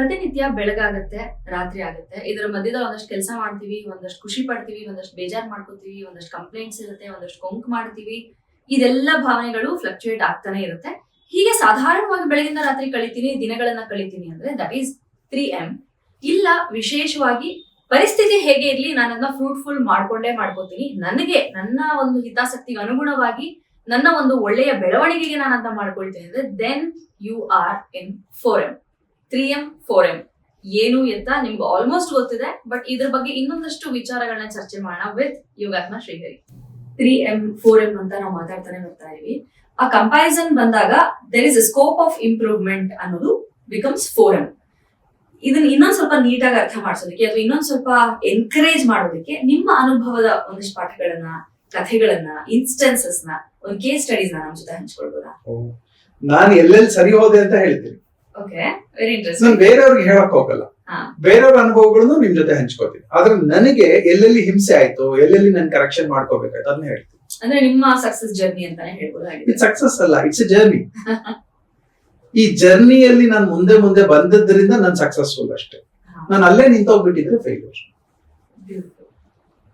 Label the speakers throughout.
Speaker 1: ಪ್ರತಿನಿತ್ಯ ಬೆಳಗಾಗತ್ತೆ, ರಾತ್ರಿ ಆಗುತ್ತೆ. ಇದರ ಮಧ್ಯದಲ್ಲಿ ಒಂದಷ್ಟು ಕೆಲಸ ಮಾಡ್ತೀವಿ, ಒಂದಷ್ಟು ಖುಷಿ ಪಡ್ತೀವಿ, ಒಂದಷ್ಟು ಬೇಜಾರ್ ಮಾಡ್ಕೋತೀವಿ, ಒಂದಷ್ಟು ಕಂಪ್ಲೇಂಟ್ಸ್ ಇರುತ್ತೆ, ಒಂದಷ್ಟು ಕೊಂಕ್ ಮಾಡ್ತೀವಿ. ಇದೆಲ್ಲ ಭಾವನೆಗಳು ಫ್ಲಕ್ಚುಯೇಟ್ ಆಗ್ತಾನೆ ಇರುತ್ತೆ. ಹೀಗೆ ಸಾಧಾರಣವಾಗಿ ಬೆಳಗಿಂದ ರಾತ್ರಿ ಕಳಿತೀನಿ, ದಿನಗಳನ್ನ ಕಳಿತೀನಿ ಅಂದ್ರೆ ದಟ್ ಈಸ್ ತ್ರೀ ಎಂ ಇಲ್ಲ, ವಿಶೇಷವಾಗಿ ಪರಿಸ್ಥಿತಿ ಹೇಗೆ ಇರ್ಲಿ ನಾನು ಅದನ್ನ ಫ್ರೂಟ್ಫುಲ್ ಮಾಡ್ಕೊಂಡೇ ಮಾಡ್ಕೋತೀನಿ. ನನಗೆ, ನನ್ನ ಒಂದು ಹಿತಾಸಕ್ತಿಗೆ ಅನುಗುಣವಾಗಿ ನನ್ನ ಒಂದು ಒಳ್ಳೆಯ ಬೆಳವಣಿಗೆಗೆ ನಾನು ಅಂತ ಮಾಡ್ಕೊಳ್ತೀನಿ ಅಂದ್ರೆ then you are in four M three M four. M ಏನು ಅಂತ ನಿಮ್ಗೆ ಆಲ್ಮೋಸ್ಟ್ ಗೊತ್ತಿದೆ ಬಟ್ ಇದ್ರ ಬಗ್ಗೆ ಇನ್ನೊಂದಷ್ಟು ವಿಚಾರಗಳನ್ನ ಚರ್ಚೆ ಮಾಡೋಣ with Yogatma Srihari. Three M four M ಅಂತ ನಾವು ಮಾತಾಡ್ತಾನೆ ಬರ್ತಾ ಇದೀವಿ. ಆ ಕಂಪ್ಯಾರಿಸನ್ ಬಂದಾಗ there is a scope of improvement ಅನ್ನೋದು ಬಿಕಮ್ಸ್ ಫೋರ್. ಎಂ ಇದನ್ನ ಇನ್ನೊಂದ್ ಸ್ವಲ್ಪ ನೀಟಾಗಿ ಅರ್ಥ ಮಾಡಿಸೋದಕ್ಕೆ ಅಥವಾ ಇನ್ನೊಂದ್ ಸ್ವಲ್ಪ ಎನ್ಕರೇಜ್ ಮಾಡೋದಕ್ಕೆ ನಿಮ್ಮ ಅನುಭವದ ಒಂದಿಷ್ಟು ಪಾಠಗಳನ್ನ, ಕಥೆಗಳನ್ನ ಇನ್ಸ್ಟೆನ್ಸಸ್ನ, ಒಂದು ಕೇಸ್ ಸ್ಟಡೀಸ್ ನಮ್ಮ ಜೊತೆ ಹಂಚ್ಕೊಳ್ಬೋದಾ?
Speaker 2: ನಾನು ಎಲ್ಲೆಲ್ಲಿ ಸರಿ ಹೋದೆ ಅಂತ ಹೇಳ್ತೀನಿ ನಾನು ಬೇರೆಯವ್ರಿಗೆ ಹೇಳಕ್ ಹೋಗಲ್ಲ. ಬೇರೆಯವ್ರ ಅನುಭವಗಳನ್ನು ನಿಮ್ ಜೊತೆ ಹಂಚ್ಕೋತೀನಿ. ಆದ್ರೆ ನನಗೆ ಎಲ್ಲೆಲ್ಲಿ ಹಿಂಸೆ ಆಯ್ತು ಎಲ್ಲೆಲ್ಲಿ ನಾನು ಕರೆಕ್ಷನ್ ಮಾಡ್ಕೋಬೇಕಾಯ್ತು ಅದನ್ನ ಹೇಳ್ತೀನಿ.
Speaker 1: ಅಂದ್ರೆ ನಿಮ್ಮ ಸಕ್ಸಸ್ ಜರ್ನಿ ಅಂತಾನೆ
Speaker 2: ಸಕ್ಸಸ್ ಅಲ್ಲ ಇಟ್ಸ್ ಎ ಜರ್ನಿ ಈ ಜರ್ನಿಯಲ್ಲಿ ನಾನು ಮುಂದೆ ಮುಂದೆ ಬಂದದ್ರಿಂದ ನಾನು ಸಕ್ಸಸ್ಫುಲ್ ಅಷ್ಟೇ. ನಾನು ಅಲ್ಲೇ ನಿಂತೋಗ್ಬಿಟ್ಟಿದ್ರೆ failure.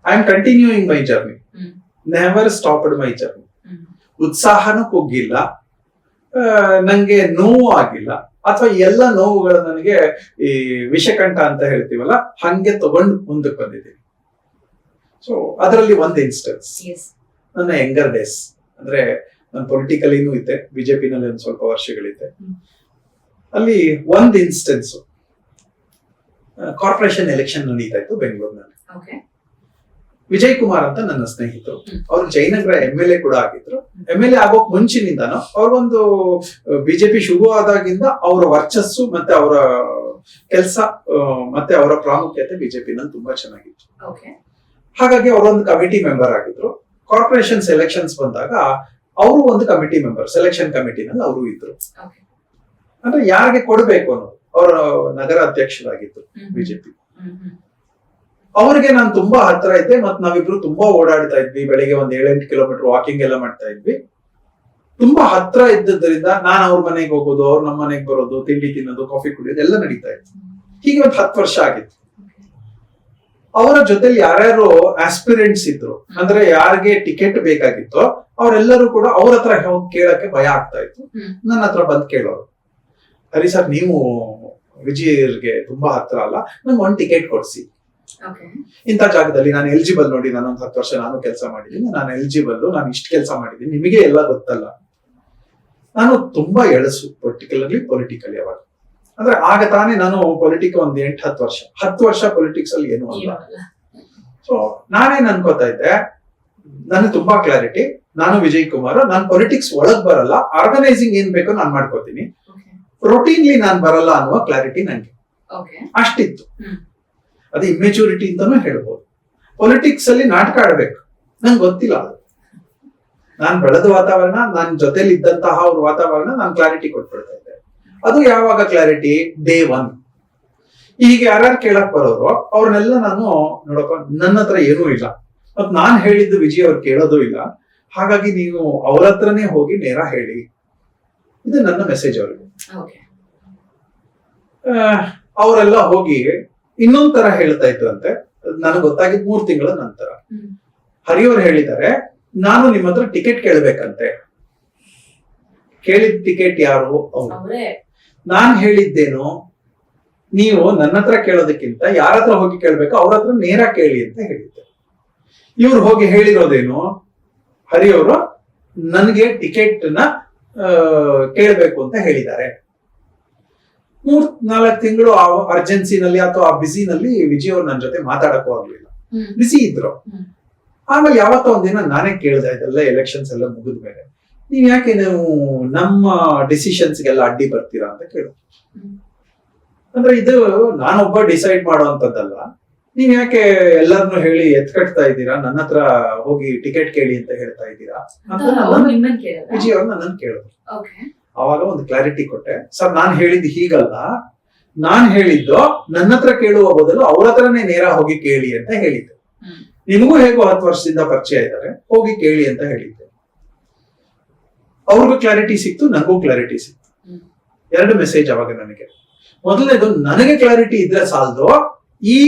Speaker 2: I am continuing my journey never stopped my journey. ಉತ್ಸಾಹನೂ ಕುಗ್ಗಿಲ್ಲ. ನಂಗೆ ನೋವು ಆಗಿಲ್ಲ. ಅಥವಾ ಎಲ್ಲ ನೋವುಗಳು ನನಗೆ ಈ ವಿಷಕಂಠ ಅಂತ ಹೇಳ್ತೀವಲ್ಲ ಹಂಗೆ ತಗೊಂಡು ಮುಂದಕ್ಕೆ ಬಂದಿದ್ದೀನಿ. ಸೊ ಅದರಲ್ಲಿ ಒಂದು ಇನ್ಸ್ಟೆನ್ಸ್. ನನ್ನ ಯಂಗರ್ ಡೇಸ್ ಅಂದ್ರೆ ನಾನು ಪೊಲಿಟಿಕಲಿನೂ ಇದ್ದೆ ಬಿಜೆಪಿನಲ್ಲಿ ಒಂದು ಸ್ವಲ್ಪ ವರ್ಷಗಳಿದ್ದೆ ಅಲ್ಲಿ ಒಂದು ಇನ್ಸ್ಟೆನ್ಸ್ ಕಾರ್ಪೊರೇಷನ್ ಎಲೆಕ್ಷನ್ ನಡೀತಾ ಇತ್ತು ಬೆಂಗಳೂರಿನಲ್ಲಿ. ವಿಜಯ್ ಕುಮಾರ್ ಅಂತ ನನ್ನ ಸ್ನೇಹಿತರು. ಅವ್ರು ಜಯನಗರ ಎಂ ಎಲ್ ಎ ಕೂಡ ಆಗಿದ್ರು ಎಂ ಎಲ್ ಎ ಆಗೋಕ್ ಮುಂಚಿನಿಂದಾನು ಅವ್ರಿಗೊಂದು ಬಿಜೆಪಿ ಶುರು ಆದಾಗಿಂದ ಅವರ ವರ್ಚಸ್ಸು ಮತ್ತೆ ಅವರ ಕೆಲಸ ಮತ್ತೆ ಅವರ ಪ್ರಾಮುಖ್ಯತೆ ಬಿಜೆಪಿನಲ್ಲಿ ತುಂಬಾ ಚೆನ್ನಾಗಿತ್ತು. ಹಾಗಾಗಿ ಅವರೊಂದು ಕಮಿಟಿ ಮೆಂಬರ್ ಆಗಿದ್ರು ಕಾರ್ಪೊರೇಷನ್ ಸೆಲೆಕ್ಷನ್ಸ್ ಬಂದಾಗ ಅವರು ಒಂದು ಕಮಿಟಿ ಮೆಂಬರ್ ಸೆಲೆಕ್ಷನ್ ಕಮಿಟಿನಲ್ಲಿ ಅವರು ಇದ್ರು. ಅಂದ್ರೆ ಯಾರಿಗೆ ಕೊಡಬೇಕು ಅನ್ನೋದು ಅವರ ನಗರ ಅಧ್ಯಕ್ಷರಾಗಿದ್ರು. ಬಿಜೆಪಿ ಅವ್ರಿಗೆ ನಾನು ತುಂಬಾ ಹತ್ರ ಇದ್ದೆ ಮತ್ತೆ ನಾವಿಬ್ರು ತುಂಬಾ ಓಡಾಡ್ತಾ ಇದ್ವಿ. ಬೆಳಿಗ್ಗೆ ಒಂದ್ ಏಳೆಂಟು ಕಿಲೋಮೀಟರ್ ವಾಕಿಂಗ್ ಎಲ್ಲ ಮಾಡ್ತಾ ಇದ್ವಿ. ತುಂಬಾ ಹತ್ರ ಇದ್ದದ್ರಿಂದ ನಾನ್ ಅವ್ರ ಮನೆಗೆ ಹೋಗೋದು ಅವ್ರ ನಮ್ಮ ಮನೆಗೆ ಬರೋದು ತಿಂಡಿ ತಿನ್ನೋದು ಕಾಫಿ ಕುಡಿಯೋದು ಎಲ್ಲ ನಡೀತಾ ಇತ್ತು. ಹೀಗೆ ಒಂದು ಹತ್ತು ವರ್ಷ ಆಗಿತ್ತು. ಅವರ ಜೊತೆಲಿ ಯಾರ್ಯಾರು ಆಸ್ಪಿರೆಂಟ್ಸ್ ಇದ್ರು. ಅಂದ್ರೆ ಯಾರಿಗೆ ಟಿಕೆಟ್ ಬೇಕಾಗಿತ್ತೋ ಅವರೆಲ್ಲರೂ ಕೂಡ ಅವ್ರ ಹತ್ರ ಹೋಗಿ ಕೇಳಕ್ಕೆ ಭಯ ಆಗ್ತಾ ಇತ್ತು. ನನ್ನ ಹತ್ರ ಬಂದ್ ಕೇಳೋರು. ಹರಿ ಸರ್ ನೀವು ವಿಜಯರ್ಗೆ ತುಂಬಾ ಹತ್ರ ಅಲ್ಲ ನಂಗೆ ಒಂದ್ ಟಿಕೆಟ್ ಕೊಡ್ಸಿ. ಇಂಥ ಜಾಗದಲ್ಲಿ ನಾನು ಎಲಿಜಿಬಲ್ ನೋಡಿ ನಾನು ಒಂದು ಹತ್ತು ವರ್ಷ ನಾನು ಕೆಲಸ ಮಾಡಿದ್ದೀನಿ. ನಾನು ಎಲಿಜಿಬಲ್ ನಾನು ಇಷ್ಟು ಕೆಲಸ ಮಾಡಿದ್ದೀನಿ. ನಿಮಗೆ ಎಲ್ಲ ಗೊತ್ತಲ್ಲ. ನಾನು ತುಂಬಾ ಎಳಸು ಪರ್ಟಿಕ್ಯುಲರ್ಲಿ ಪೊಲಿಟಿಕಲಿ ಅವಾಗ ಅಂದ್ರೆ ಆಗ ತಾನೇ ನಾನು ಪೊಲಿಟಿಕ್ ಒಂದ್ ಎಂಟು ಹತ್ತು ವರ್ಷ. ಹತ್ತು ವರ್ಷ ಪೊಲಿಟಿಕ್ಸ್ ಅಲ್ಲಿ ಏನು ಅಲ್ಲ. ಸೊ ನಾನೇನ್ ಅನ್ಕೋತಾ ಇದ್ದೆ ನನಗೆ ತುಂಬಾ ಕ್ಲಾರಿಟಿ ನಾನು ವಿಜಯ್ ಕುಮಾರ್ ನಾನು ಪೊಲಿಟಿಕ್ಸ್ ಒಳಗ್ ಬರಲ್ಲ. ಆರ್ಗನೈಸಿಂಗ್ ಏನ್ ಬೇಕೋ ನಾನು ಮಾಡ್ಕೋತೀನಿ.
Speaker 1: ಪ್ರೋಟೀನ್ಲಿ
Speaker 2: ರೊಟೀನ್ಲಿ ನಾನು ಬರಲ್ಲ ಅನ್ನುವ ಕ್ಲಾರಿಟಿ
Speaker 1: ನನಗೆ.
Speaker 2: ಅಷ್ಟಿತ್ತು. ಅದು ಇಮ್ಮೆಚೂರಿಟಿ ಅಂತಾನೂ ಹೇಳ್ಬೋದು. ಪೊಲಿಟಿಕ್ಸ್ ಅಲ್ಲಿ ನಾಟಕ ಆಡ್ಬೇಕು. ನಂಗೆ ಗೊತ್ತಿಲ್ಲ ಅದು. ನಾನ್ ಬೆಳೆದ ವಾತಾವರಣ ನನ್ನ ಜೊತೆಲಿ ಇದ್ದಂತಹ ಅವ್ರ ವಾತಾವರಣ ನಾನು ಕ್ಲಾರಿಟಿ ಕೊಟ್ಬಿಡ್ತಾ ಇದ್ದೆ. ಅದು ಯಾವಾಗ ಕ್ಲಾರಿಟಿ ಡೇ ಒನ್ ಈಗ ಯಾರ್ಯಾರು ಕೇಳಕ್ ಬರೋರು ಅವ್ರನ್ನೆಲ್ಲ ನಾನು ನೋಡಪ್ಪ ನನ್ನ ಹತ್ರ ಏನೂ ಇಲ್ಲ. ಮತ್ ನಾನ್ ಹೇಳಿದ್ದು ವಿಜಯ್ ಅವ್ರು ಕೇಳೋದು ಇಲ್ಲ. ಹಾಗಾಗಿ ನೀವು ಅವ್ರ ಹತ್ರನೇ ಹೋಗಿ ನೇರ ಹೇಳಿ. ಇದು ನನ್ನ ಮೆಸೇಜ್ ಅವ್ರಿಗೆ. ಅವರೆಲ್ಲ ಹೋಗಿ ಇನ್ನೊಂದ್ ತರ ಹೇಳ್ತಾ ಇದ್ರು ಅಂತೆ. ನನಗೆ ಗೊತ್ತಾಗಿದ್ ಮೂರ್ ತಿಂಗಳ ನಂತರ. ಹರಿಯವರು ಹೇಳಿದ್ದಾರೆ ನಾನು ನಿಮ್ಮ ಹತ್ರ ಟಿಕೆಟ್ ಕೇಳ್ಬೇಕಂತೆ. ಕೇಳಿದ ಟಿಕೆಟ್ ಯಾರು? ಅವ್ರು. ನಾನ್ ಹೇಳಿದ್ದೇನು ನೀವು ನನ್ನ ಹತ್ರ ಕೇಳೋದಕ್ಕಿಂತ ಯಾರ ಹತ್ರ ಹೋಗಿ ಕೇಳ್ಬೇಕು ಅವ್ರ ಹತ್ರ ನೇರ ಕೇಳಿ ಅಂತ ಹೇಳಿದ್ದೆ. ಇವ್ರು ಹೋಗಿ ಹೇಳಿರೋದೇನು ಹರಿಯವರು ನನಗೆ ಟಿಕೆಟ್ನ ಕೇಳ್ಬೇಕು ಅಂತ ಹೇಳಿದ್ದಾರೆ. ಮೂರ್ ನಾಲ್ಕು ತಿಂಗಳು ಆ ಅರ್ಜೆನ್ಸಿನಲ್ಲಿ ಅಥವಾ ಆ ಬಿಸಿನಲ್ಲಿ ವಿಜಯ್ ಅವ್ರು ನನ್ನ ಜೊತೆ ಮಾತಾಡಕ್ಕೂ ಆಗ್ಲಿಲ್ಲ. ಬಿಸಿ ಇದ್ರು. ಆಮೇಲೆ ಯಾವತ್ತೋ ಒಂದಿನ ನಾನೇ ಕೇಳ್ದೆ ಇದೆಲ್ಲ ಎಲೆಕ್ಷನ್ಸ್ ಎಲ್ಲ ಮುಗಿದ ಮೇಲೆ. ನೀವ್ ಯಾಕೆ ನೀವು ನಮ್ಮ ಡಿಸಿಷನ್ಸ್ ಗೆಲ್ಲ ಅಡ್ಡಿ ಬರ್ತೀರಾ ಅಂತ
Speaker 1: ಕೇಳು.
Speaker 2: ಅಂದ್ರೆ ಇದು ನಾನೊಬ್ಬ ಡಿಸೈಡ್ ಮಾಡುವಂತದ್ದಲ್ಲ ನೀವ್ ಯಾಕೆ ಎಲ್ಲರನ್ನು ಹೇಳಿ ಎತ್ಕಟ್ತಾ ಇದ್ದೀರಾ? ನನ್ನ ಹತ್ರ ಹೋಗಿ ಟಿಕೆಟ್ ಕೇಳಿ ಅಂತ ಹೇಳ್ತಾ ಇದ್ದೀರಾ? ಅಂತ ವಿಜಯ್ ಅವ್ರು ನನ್ನನ್ನು ಕೇಳಿದ್ರು ಅವಾಗ ಒಂದು ಕ್ಲಾರಿಟಿ ಕೊಟ್ಟೆ. ಸರ್ ನಾನು ಹೇಳಿದ್ದು ಹೀಗಲ್ಲ. ನಾನ್ ಹೇಳಿದ್ದು ನನ್ನ ಹತ್ರ ಕೇಳುವ ಬದಲು ಅವ್ರ ಹತ್ರನೇ ನೇರ ಹೋಗಿ ಕೇಳಿ ಅಂತ ಹೇಳಿದ್ದೆ. ನಿಮಗೂ ಹೇಗೋ ಹತ್ತು ವರ್ಷದಿಂದ ಪರಿಚಯ ಇದ್ದಾರೆ. ಹೋಗಿ ಕೇಳಿ ಅಂತ ಹೇಳಿದ್ದೆ. ಅವ್ರಿಗೂ ಕ್ಲಾರಿಟಿ ಸಿಕ್ತು ನನಗೂ ಕ್ಲಾರಿಟಿ ಸಿಕ್ತು. ಎರಡು ಮೆಸೇಜ್ ಅವಾಗ ನನಗೆ. ಮೊದಲನೇದು ನನಗೆ ಕ್ಲಾರಿಟಿ ಇದ್ರೆ ಸಾಲದು ಈ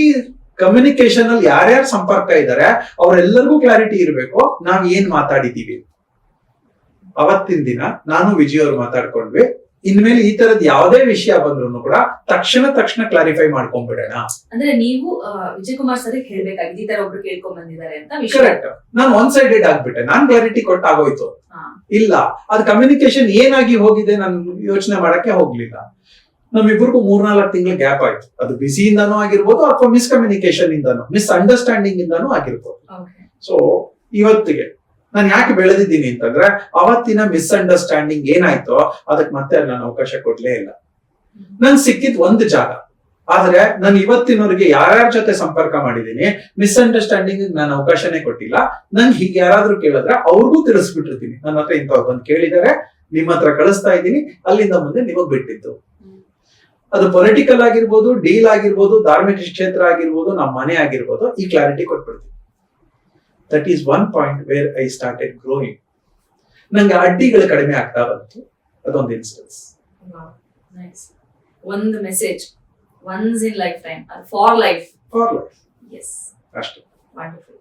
Speaker 2: ಕಮ್ಯುನಿಕೇಶನ್ ಅಲ್ಲಿ ಯಾರ್ಯಾರು ಸಂಪರ್ಕ ಇದ್ದಾರೆ ಅವರೆಲ್ಲರಿಗೂ ಕ್ಲಾರಿಟಿ ಇರಬೇಕು. ನಾವ್ ಏನ್ ಮಾತಾಡಿದೀವಿ ಅವತ್ತಿನ ದಿನ ನಾನು ವಿಜಯ್ ಅವ್ರು ಮಾತಾಡ್ಕೊಂಡ್ವಿ. ಇನ್ಮೇಲೆ ಈ ತರದ್ ಯಾವುದೇ ವಿಷಯ ಬಂದ್ರು ಕೂಡ ತಕ್ಷಣ ತಕ್ಷಣ ಕ್ಲಾರಿಫೈ ಮಾಡ್ಕೊಂಡ್ಬಿಡೋಣ
Speaker 1: ಅಂದ್ರೆ ನೀವು ವಿಜಯ್ ಕುಮಾರ್ ಸರ್ ಹೇಳ್ಬೇಕಾಗಿದೆ ಈ ತರ ಒಬ್ರು ಕೇಳ್ಕೊಂಡ್ ಬಂದಿದ್ದಾರೆ ಅಂತ
Speaker 2: ಕರೆಕ್ಟ್ ನಾನು ಒನ್ ಸೈಡೆಡ್ ಆಗ್ಬಿಟ್ಟೆ. ನಾನ್ ಕ್ಲಾರಿಟಿ ಕೊಟ್ಟಾಗೋಯ್ತು. ಇಲ್ಲ. ಅದು ಕಮ್ಯುನಿಕೇಶನ್ ಏನಾಗಿ ಹೋಗಿದೆ ನಾನು ಯೋಚನೆ ಮಾಡಕ್ಕೆ ಹೋಗ್ಲಿಲ್ಲ. ನಮ್ಮಿಬ್ಬರಿಗೂ ಮೂರ್ನಾಲ್ಕು ತಿಂಗಳು ಗ್ಯಾಪ್ ಆಯ್ತು. ಅದು ಬಿಸಿಯಿಂದನೂ ಆಗಿರ್ಬೋದು ಅಥವಾ ಮಿಸ್ಕಮ್ಯುನಿಕೇಶನ್ ಇಂದಾನು ಮಿಸ್ ಅಂಡರ್ಸ್ಟ್ಯಾಂಡಿಂಗ್ ಇಂದನೂ ಆಗಿರ್ಬೋದು. ಸೊ ಇವತ್ತಿಗೆ ನಾನು ಯಾಕೆ ಬೆಳೆದಿದ್ದೀನಿ ಅಂತಂದ್ರೆ ಅವತ್ತಿನ ಮಿಸ್ಅಂಡರ್ಸ್ಟ್ಯಾಂಡಿಂಗ್ ಏನಾಯ್ತೋ ಅದಕ್ಕೆ ಮತ್ತೆ ನಾನು ಅವಕಾಶ ಕೊಡ್ಲೇ ಇಲ್ಲ. ನನ್ ಸಿಕ್ಕಿದ್ ಒಂದು ಜಾಗ. ಆದ್ರೆ ನಾನು ಇವತ್ತಿನವರಿಗೆ ಯಾರ್ಯಾರ ಜೊತೆ ಸಂಪರ್ಕ ಮಾಡಿದೀನಿ ಮಿಸ್ಅಂಡರ್ಸ್ಟ್ಯಾಂಡಿಂಗ್ ನಾನು ಅವಕಾಶನೇ ಕೊಟ್ಟಿಲ್ಲ. ನನ್ ಹೀಗೆ ಯಾರಾದ್ರೂ ಕೇಳಿದ್ರೆ ಅವ್ರಿಗೂ ತಿಳಿಸ್ಬಿಟ್ಟಿರ್ತೀನಿ. ನನ್ನ ಹತ್ರ ಇಂಥವ್ರು ಬಂದು ಕೇಳಿದಾರೆ, ನಿಮ್ಮ ಹತ್ರ ಕಳಿಸ್ತಾ ಇದ್ದೀನಿ, ಅಲ್ಲಿಂದ ಮುಂದೆ ನಿಮಗ್
Speaker 1: ಬಿಟ್ಟಿತ್ತು
Speaker 2: ಅದು ಪೊಲಿಟಿಕಲ್ ಆಗಿರ್ಬೋದು ಡೀಲ್ ಆಗಿರ್ಬೋದು, ಧಾರ್ಮಿಕ ಕ್ಷೇತ್ರ ಆಗಿರ್ಬೋದು ನಮ್ಮ ಮನೆ ಆಗಿರ್ಬೋದು, ಈ ಕ್ಲಾರಿಟಿ ಕೊಟ್ಬಿಡ್ತೀನಿ. That is one point where I started growing ನಂಗೆ ಅಡ್ಡಿಗಳು ಕಡಿಮೆ ಆಗ್ತಾ ಬಂತು. ಅದೊಂದು ಇನ್ಸ್ಟೆನ್ಸ್
Speaker 1: ಒಂದು message once in life time for life
Speaker 2: for life
Speaker 1: is
Speaker 2: ಅಷ್ಟೇ.
Speaker 1: ವಂಡರ್ಫುಲ್